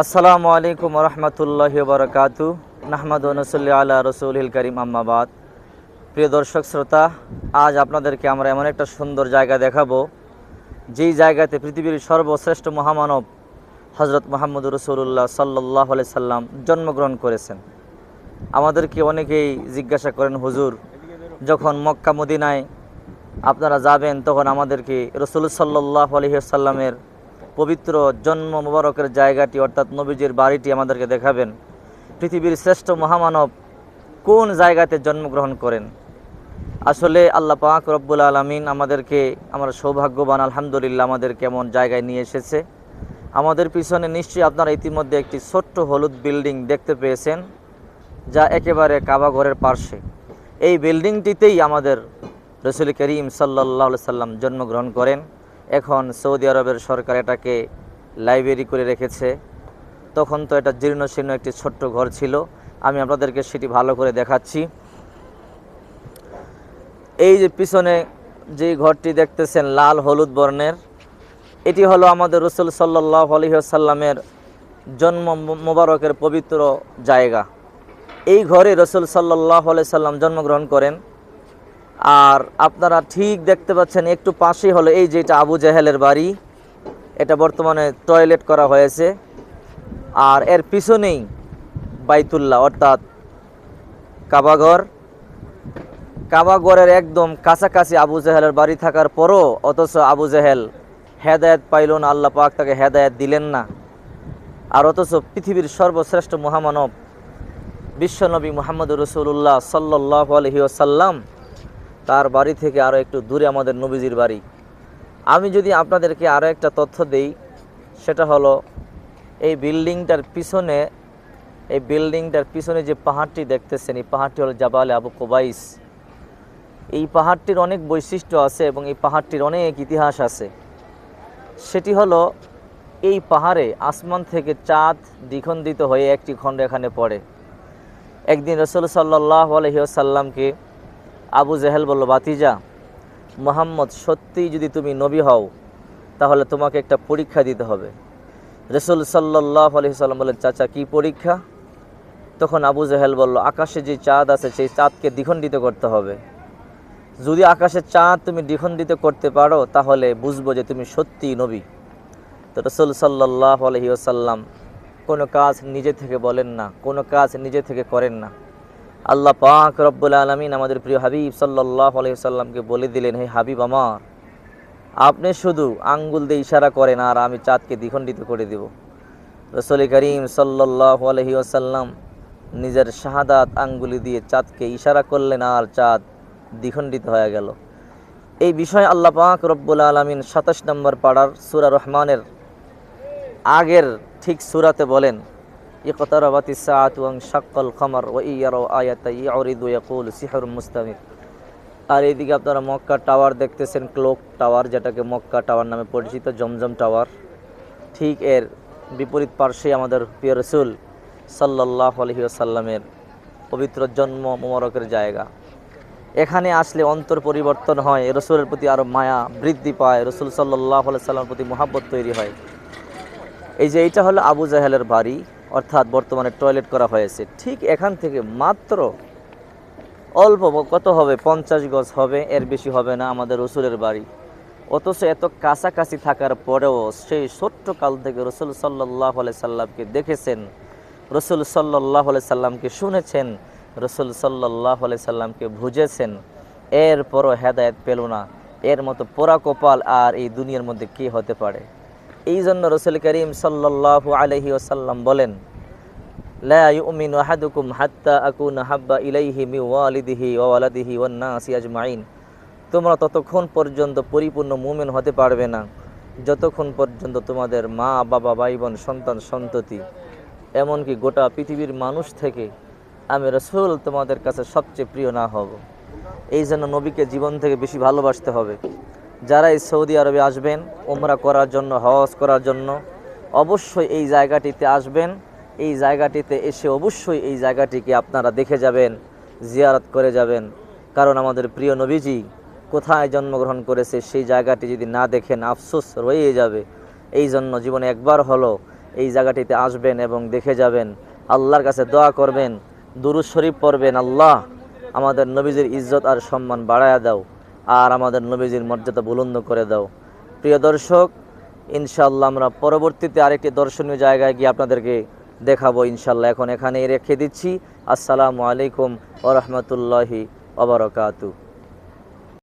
আসসালামু আলাইকুম রহমতুল্লাহ বরকাতু নাহমাদ নসল্লি আল্লাহ রসুল করিম আম্মাবাদ প্রিয় দর্শক, শ্রোতা, আজ আপনাদেরকে আমরা এমন একটা সুন্দর জায়গা দেখাবো, যেই জায়গাতে পৃথিবীর সর্বশ্রেষ্ঠ মহামানব হজরত মোহাম্মদ রসুল্লাহ সাল্লাহ আলি সাল্লাম জন্মগ্রহণ করেছেন। আমাদেরকে অনেকেই জিজ্ঞাসা করেন, হুজুর, যখন মক্কা মদিনায় আপনারা যাবেন, তখন আমাদেরকে রসুল সাল্লাহ আলহিসাল্লামের পবিত্র জন্ম মুবারকের জায়গাটি, অর্থাৎ নবীজির বাড়িটি আমাদেরকে দেখাবেন। পৃথিবীর শ্রেষ্ঠ মহামানব কোন জায়গাতে জন্মগ্রহণ করেন? আসলে আল্লাহ পাক রব্বুল আলমিন আমাদেরকে, আমার সৌভাগ্যবান আলহামদুলিল্লাহ আমাদের কেমন জায়গায় নিয়ে এসেছে। আমাদের পিছনে নিশ্চয়ই আপনারা ইতিমধ্যে একটি ছোট্ট হলুদ বিল্ডিং দেখতে পেয়েছেন, যা একেবারে কাবাঘরের পার্শ্বে। এই বিল্ডিংটিতেই আমাদের রসুল করিম সাল্লাহ সাল্লাম জন্মগ্রহণ করেন। এখন সৌদি আরবের সরকার এটাকে লাইব্রেরি করে রেখেছে। তখন তো এটা জীর্ণ শীর্ণ একটি ছোট্ট ঘর ছিল। আমি আপনাদেরকে সেটি ভালো করে দেখাচ্ছি। এই যে পিছনে যে ঘরটি দেখতেছেন, লাল হলুদ বর্ণের, এটি হলো আমাদের রসুল সাল্লাহ আলহিহাসাল্লামের জন্ম মোবারকের পবিত্র জায়গা। এই ঘরে রসুল সাল্লাহ সাল্লাম জন্মগ্রহণ করেন। আর আপনারা ঠিক দেখতে পাচ্ছেন, একটু পাশেই হলো এই যে এটা আবু জাহেলের বাড়ি। এটা বর্তমানে টয়লেট করা হয়েছে। আর এর পিছনেই বাইতুল্লাহ, অর্থাৎ কাবাঘর। কাবাগরের একদম কাছাকাছি আবু জাহেলের বাড়ি থাকার পরও অথচ আবু জাহেল হেদায়ত পাইল না, আল্লাহ পাক তাকে হেদায়ত দিলেন না। আর অথচ পৃথিবীর সর্বশ্রেষ্ঠ মহামানব, বিশ্বনবী মোহাম্মদ রসুল্লাহ সাল্লাহ আলহি আসাল্লাম তার বাড়ি থেকে আরও একটু দূরে আমাদের নবীজির বাড়ি। আমি যদি আপনাদেরকে আরও একটা তথ্য দেই, সেটা হলো, এই বিল্ডিংটার পিছনে, এই বিল্ডিংটার পিছনে যে পাহাড়টি দেখতেছেন, এই পাহাড়টি হলো জাবালে আবু কোবাইস। এই পাহাড়টির অনেক বৈশিষ্ট্য আছে এবং এই পাহাড়টির অনেক ইতিহাস আছে। সেটি হলো, এই পাহাড়ে আসমান থেকে চাঁদ দ্বিখণ্ডিত হয়ে একটি খণ্ড এখানে পড়ে। একদিন রসুল সাল্লাহ আলহিসাল্লামকে আবু জেহেল বলল বাতিজা মোহাম্মদ, সত্যিই যদি তুমি নবী হও, তাহলে তোমাকে একটা পরীক্ষা দিতে হবে। রসুল সাল্লাহ আলহিসাল্লাম বললেন, চাচা, কি পরীক্ষা? তখন আবু জেহেল বলল, আকাশে যে চাঁদ আছে, সেই চাঁদকে দ্বিখণ্ডিত করতে হবে। যদি আকাশের চাঁদ তুমি দ্বিখণ্ডিত করতে পারো, তাহলে বুঝব যে তুমি সত্যিই নবী। তো রসুল সাল্লাহ আলহি আসাল্লাম কোনো কাজ নিজে থেকে বলেন না, কোনো কাজ নিজে থেকে করেন না। আল্লাহ পাক রব্বুল আলমিন আমাদের প্রিয় হাবিব সাল্লাহ আলহিসাল্লামকে বলে দিলেন, হে হাবিব আমার, আপনি শুধু আঙ্গুল দিয়ে ইশারা করেন আর আমি চাঁদকে দ্বিখণ্ডিত করে দেব। রসুল করিম সাল্লাহ আলহি আসাল্লাম নিজের শাহাদাত আঙ্গুলি দিয়ে চাঁদকে ইশারা করলেন আর চাঁদ দ্বিখণ্ডিত হয়ে গেল। এই বিষয়ে আল্লাহ পাক রব্বুল আলমিন সাতাশ নম্বর পাড়ার সুরা রহমানের আগের ঠিক সুরাতে বলেন ইকতারাবাতি সাআত ওয়াং শাক্কাল কমর ওয়া ইয়ারাও আয়াতা ইয়াউরিদু ইয়াকুল সিহর মুস্তামির। আর এইদিকে আপনারা মক্কা টাওয়ার দেখতেছেন, ক্লোক টাওয়ার যেটাকে মক্কা টাওয়ার নামে পরিচিত, জমজম টাওয়ার। ঠিক এর বিপরীত পার্শ্বে আমাদের প্রিয় রসুল সাল্লাহ আলহিউসাল্লামের পবিত্র জন্ম মোবারকের জায়গা। এখানে আসলে অন্তর পরিবর্তন হয়, রসুলের প্রতি আরও মায়া বৃদ্ধি পায়, রসুল সাল্লাহ সাল্লামের প্রতি মোহাব্বত তৈরি হয়। এই যে এইটা হলো আবু জাহেলের বাড়ি অর্থাৎ বর্তমানে টয়লেট করা হয়েছে। ঠিক এখান থেকে মাত্র অল্প কত হবে? পঞ্চাশ গজ হবে, এর বেশি হবে না আমাদের রসুলের বাড়ি। অথচ এত কাছাকাছি থাকার পরেও সেই ছোট্ট কাল থেকে রসুল সাল্লাহ সাল্লামকে দেখেছেন। রসুল সাল্লাহ সাল্লামকে শুনেছেন, রসুল সাল্লাহ সাল্লামকে বুঝেছেন। এরপরও হেদায়ত পেল না। এর মতো পোড়া কপাল আর এই দুনিয়ার মধ্যে কে হতে পারে? এই জন্য রসুল করিম সাল্লাহ আলহি ওসাল্লাম বলেন আহাদুকুম হাত্তা আকুনা হাব্বা ইলাইহি মি ওয়ালিদিহি ওয়া ওয়ালাদিহি ওয়ান নাসি আজমাইন। তোমরা ততক্ষণ পর্যন্ত পরিপূর্ণ মুমিন হতে পারবে না। যতক্ষণ পর্যন্ত তোমাদের মা, বাবা ভাই বোন সন্তান, সন্ততি, এমনকি গোটা পৃথিবীর মানুষ থেকে আমি রসুল তোমাদের কাছে সবচেয়ে প্রিয় না হব। এই জন্য নবীকে জীবন থেকে বেশি ভালোবাসতে হবে। যারা এই সৌদি আরবে আসবেন ওমরা করার জন্য, হজ করার জন্য, অবশ্যই এই জায়গাটিতে আসবেন। এই জায়গাটিতে এসে অবশ্যই এই জায়গাটিকে আপনারা দেখে যাবেন, জিয়ারত করে যাবেন। কারণ আমাদের প্রিয় নবীজি কোথায় জন্মগ্রহণ করেছে, সেই জায়গাটি যদি না দেখেন, আফসোস রয়ে যাবে। এই জন্য জীবনে একবার হলো এই জায়গাটিতে আসবেন এবং দেখে যাবেন। আল্লাহর কাছে দোয়া করবেন দুরুজ শরীফ পড়বেন, আল্লাহ আমাদের নবীজির ইজ্জত আর সম্মান বাড়ায়া দাও, আর আমাদের নবীজির মর্যাদা বুলন্দ করে দাও। প্রিয় দর্শক ইনশাল্লাহ আমরা পরবর্তীতে আরেকটি দর্শনীয় জায়গায় গিয়ে আপনাদেরকে দেখাবো ইনশাল্লাহ। এখন এখানেই রেখে দিচ্ছি। আসসালামু আলাইকুম ওরহমতুল্লাহি ওবরকাতু